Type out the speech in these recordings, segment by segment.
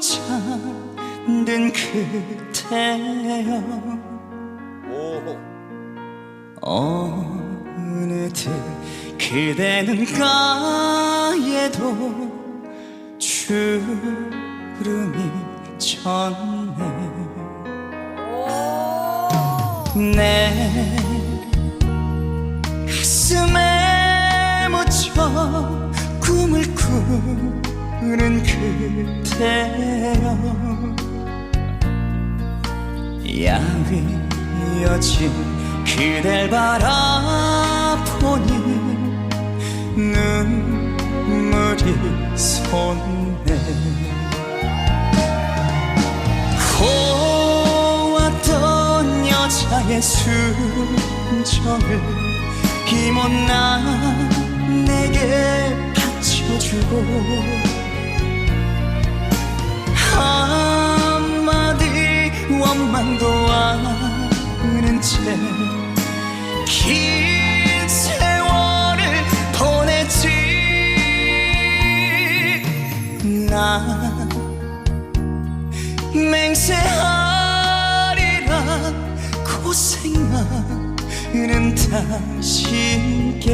잠든 그대여 오. 어느덧 그대는 가에도 주름이 졌네 내 가슴에 묻혀 꿈을 꾸 는 그대여 야위어진 그댈 바라보니 눈물이 솟네. 고왔던 여자의 순정을 기못난 내게 바쳐주고 한마디 원망도 않은 채 긴 세월을 보냈지. 나 맹세하리라 고생만은 당신께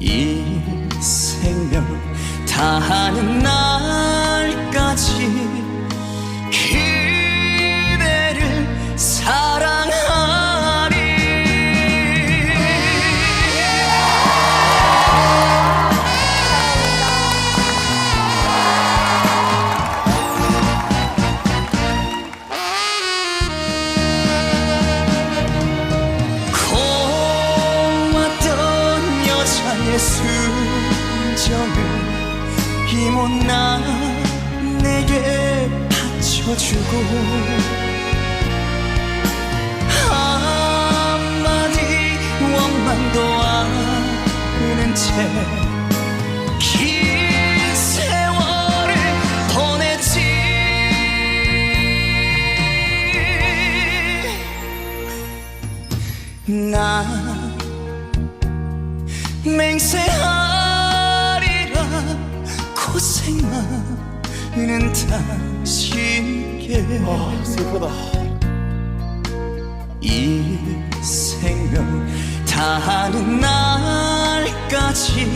이 생명 다하는 날 이못난 내게 바쳐주고 한마디 원망도 않은 채 고생만 은 당신께 아, 슬프다. 이 생명 다하는 날까지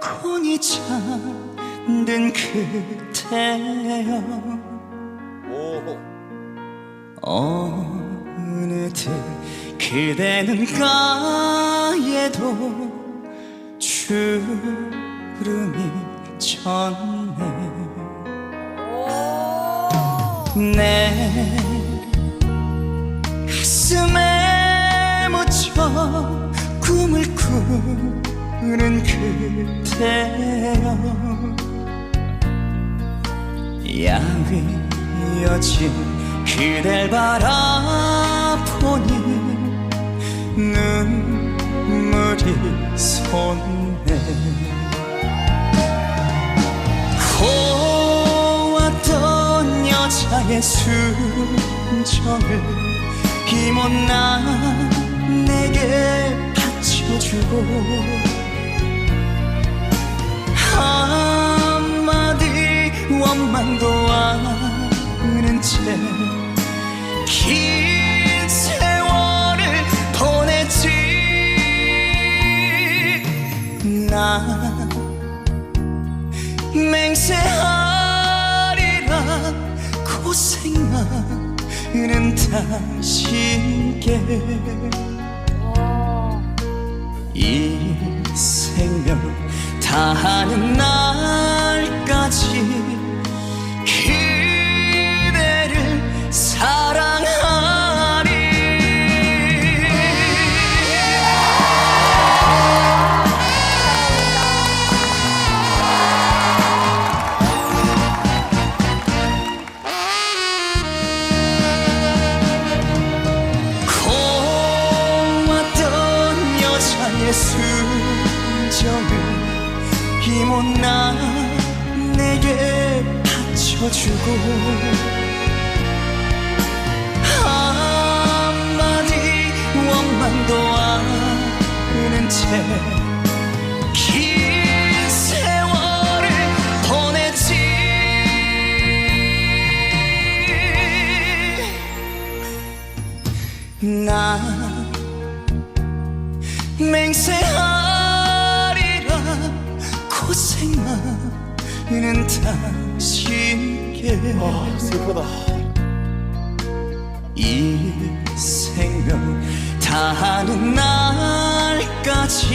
곤히 잠든 오. 어느덧 그대는 가에도 주름이 졌네 내 가슴에 묻혀 꿈을 꾸 는 그대여 야위어진 그댈 바라보니 눈물이 솟네. 고왔던 여자의 순정을 이못난 내게 바쳐주고 한마디 원망도 않은 채긴 세월을 보냈지 나 맹세하리라 고생만 당신께 와. 이 생명 다하는 날까지 바쳐주고 한마디 원망도 않은 채나 맹세하리라 고생 많은 당 신께 아 슬프다. 이 생명 다하는 날까지